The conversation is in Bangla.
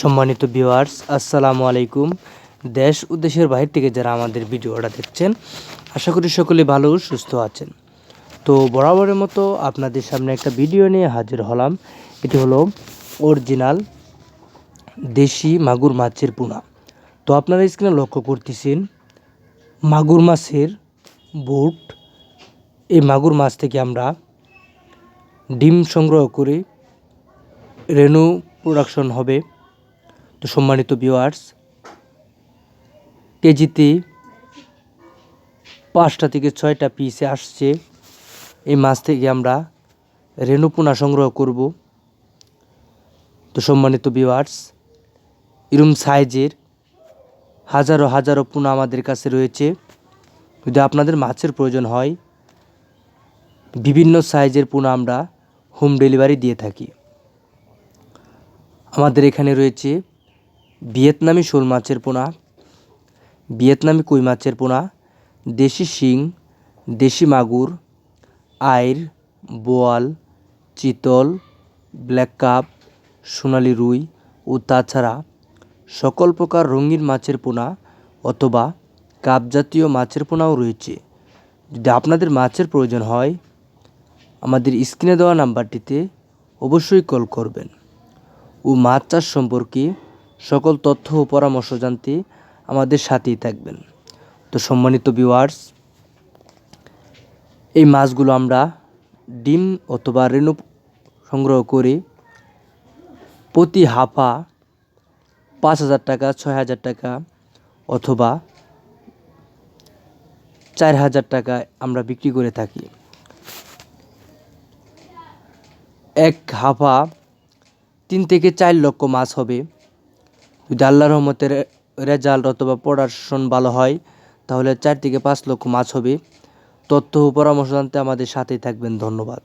সম্মানিত ভিউয়ার্স আসসালামু আলাইকুম। দেশ ও দেশের বাইরে থেকে যারা আমাদের ভিডিওটা দেখছেন, আশা করি সকলে ভালো, সুস্থ আছেন। তো বরাবরের মতো আপনাদের সামনে একটা ভিডিও নিয়ে হাজির হলাম। এটি হলো অরিজিনাল দেশি মাগুর মাছের পোনা। তো আপনারা স্ক্রিনে লক্ষ্য করতেছেন, মাগুর মাছের বুট, এই মাগুর মাছ থেকে আমরা ডিম সংগ্রহ করে রেনু প্রোডাকশন হবে। তো সম্মানিত ভিউয়ার্স কেজিতে পাঁচটা থেকে ছয়টা পিসে আসছে। এই মাছ থেকে আমরা রেনু পোনা সংগ্রহ করব। তো সম্মানিত ভিউয়ার্স এরম সাইজের হাজারো হাজারো পোনা আমাদের কাছে রয়েছে। যদি আপনাদের মাছের প্রয়োজন হয়, বিভিন্ন সাইজের পোনা আমরা হোম ডেলিভারি দিয়ে থাকি। আমাদের এখানে রয়েছে ভিয়েতনামি শোল মাছের পোনা, ভিয়েতনামি কই মাছের পোনা, দেশি শিং, দেশি মাগুর, আইর, বোয়াল, চিতল, ব্ল্যাক কাপ, সোনালি রুই ও তাছাড়া সকল প্রকার রঙিন মাছের পোনা অথবা কাপ জাতীয় মাছের পোনাও রয়েছে। যদি আপনাদের মাছের প্রয়োজন হয়, আমাদের স্ক্রিনে দেওয়া নাম্বারটিতে অবশ্যই কল করবেন। ও মাছ চাষ সম্পর্কে সকল তথ্য ও পরামর্শ জানতে আমাদের সাথেই থাকবেন। তো সম্মানিত ভিউয়ার্স এই মাছগুলো আমরা ডিম অথবা রেণু সংগ্রহ করে প্রতি হাফা পাঁচ হাজার টাকা, ছয় হাজার টাকা অথবা চার হাজার টাকায় আমরা বিক্রি করে থাকি। এক হাফা তিন থেকে চার লক্ষ মাছ হবে। যদি আল্লাহ রহমতের রেজাল্ট অথবা প্রোডাকশন ভালো হয়, তাহলে চার থেকে পাঁচ লক্ষ মাছ হবে। তথ্য ও পরামর্শ জানতে আমাদের সাথেই থাকবেন। ধন্যবাদ।